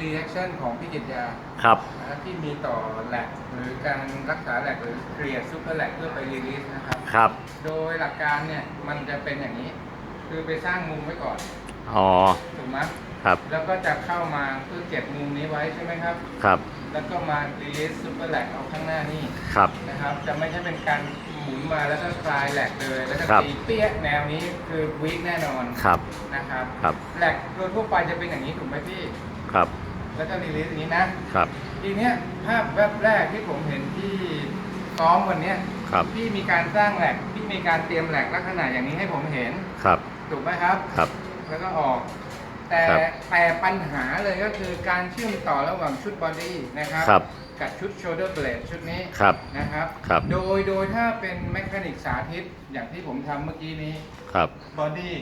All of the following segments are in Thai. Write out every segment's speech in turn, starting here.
รีแอคชั่นของพี่กิตยาครับ นะครับที่มีต่อแลกหรือการรักษาแลกหรือเคลียร์ซูเปอร์แลกเพื่อไปรีลิสนะครับ ครับ โดยหลักการเนี่ยมันจะเป็นอย่างนี้ คือไปสร้างมุมไว้ก่อนอ๋อ ถูกไหมครับ แล้วก็จะเข้ามาเพื่อเก็บมุมนี้ไว้ใช่ไหมครับ ครับ แล้วก็มารีลิสซูเปอร์แลกเอาข้างหน้านี่ครับ นะครับ จะไม่ใช่เป็นการหมุนมาแล้วก็คลายแหลกเลยแล้วก็ครับ ตีเปี้ยแนวนี้คือวีคแน่นอนครับ นะครับครับแหลกโดยทั่วไปจะเป็นอย่างนี้ถูกไหมพี่ ครับ แล้วก็รีลิสอย่างนี้นะครับ ทีเนี้ยภาพแวบแรกที่ผมเห็นที่ซ้อมวันเนี้ยครับ พี่มีการสร้างแหลกพี่มีการเตรียมแหลกลักษณะอย่างนี้ให้ผมเห็นครับ ถูกไหมครับ ครับ แล้วก็ออก แต่ครับแต่ปัญหาเลยก็คือการเชื่อมต่อระหว่างชุดบอดี้นะครับ ครับ กับชุดโช u เดอร์เบลดชุดนี้ ครับ นะครับ ครับ โดย โดยถ้าเป็นแมคานิกสาธิตอย่างที่ผมทำเมื่อกี้นี้ ครับ บอดี้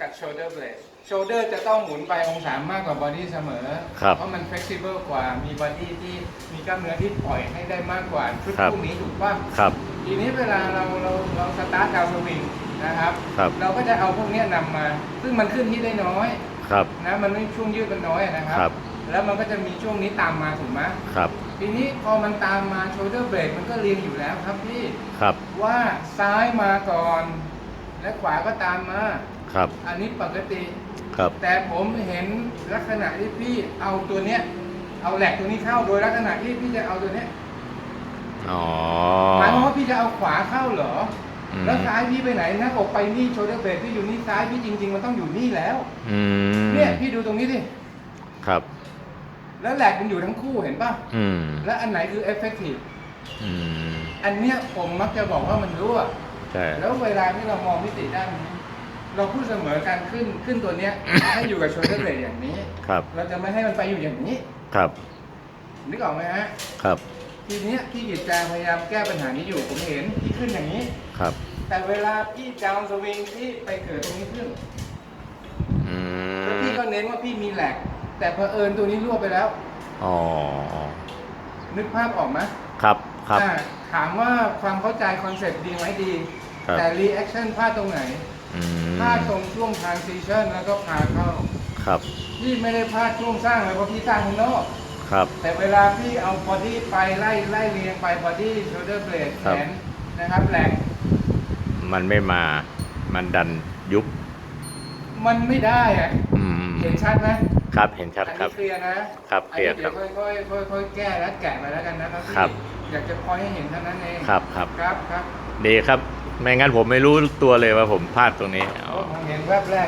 กับโช u เดอร์เบลดโช u เดอร์จะต้องหมุนไปองศามากกว่าบอดี้เสมอ ครับเพราะมัน flexible กว่า มีบอดี้ที่มีกล้ามเนื้อที่ปล่อยให้ได้มากกว่าชุดครับ พวกนี้ถูกป่ะครับ ทีนี้เวลาเราเราเราสตาร์ทดาวสวิงนะครับ ครับ เราก็จะเอาพวกเนี้ยนำมา ซึ่งมันขึ้นที่ได้น้อยครับ นะ มันไม่ช่วงยืดมันน้อยอะนะครับครับ แล้วมันก็จะมีช่วงนี้ตามมาถูกไหมครับ ทีนี้พอมันตามมาโช u เดอร์เบรกมันก็เรียงอยู่แล้วครับพี่ ครับ ว่าซ้ายมาก่อน และขวาก็ตามมา ครับ อันนี้ปกติ ครับ แต่ผมเห็นลักษณะที่พี่เอาตัวเนี้ย เอาแหลกตัวนี้เข้าโดยลักษณะที่พี่จะเอาตัวเนี้ยอ๋อหมายความว่าพี่จะเอาขวาเข้าเหรอ อืมแล้วซ้ายพี่ไปไหนหน้าอกไปนี่โชเดอร์เบรกพี่อยู่นี่ซ้ายพี่จริง ๆ มันต้องอยู่นี่แล้ว อืมเนี่ยพี่ดูตรงนี้สิครับ แล้วแหลกมันอยู่ทั้งคู่เห็นป่ะ อืมแล้วอันไหนคือเอฟเฟกตีฟอืมอันเนี้ยผมมักจะบอกว่ามันรั่ว ใช่ แล้วเวลาที่เรามองมิติด้านนี้ เราพูดเสมอการขึ้นขึ้นตัวเนี้ย ให้อยู่กับโชเดอร์เบรกอย่างนี้ ครับ เราจะไม่ให้มันไปอยู่อย่างนี้ ครับ นึกออกไหมฮะ ครับ ทีเนี้ยพี่กิจจางพยายามแก้ปัญหานี้อยู่ผมเห็นพี่ขึ้นอย่างนี้ ครับ แต่เวลาพี่ดาวน์สวิงพี่ไปเกิดตรงนี้ขึ้นอืแล้วพี่มก็เน้นว่าพี่มีแหลก แต่เผอิญตัวนี้รั่วไปแล้ว อ๋อ นึกภาพออกไหมครับ ครับ อ่าถามว่าความเข้าใจคอนเซ็ปต์ดีไหมดี ครับ แต่รีแอคชั่นพลาดตรงไหนอืม พลาดตรงช่วง transition แล้วก็พาเข้าครับ พี่ไม่ได้พลาดช่วงสร้างเลยเพราะพี่สร้างข้างนอกครับ แต่เวลาพี่เอาบอดี้ไปไล่ไล่เรียงไปบอดี้โชเดอร์เบลดแขครับ นนะครับแหลกมันไม่มา มันดันยุบ มันไม่ได้อะอืม เห็นชัดไหม ครับเห็นชัดอันครันี้บเคลียร์นะครับเคลียร์อันนี้เดี๋ยวครับค่อยๆค่อยๆแก้และแกะไปแล้วกันนะครับพี่ครับ อยากจะพอยให้เห็นเท่านั้นเองครับครับครับครับดีครับ ไม่งั้นผมไม่รู้ตัวเลยว่าผมพลาดตรงนี้อ๋อ ผมเห็นแวบแรก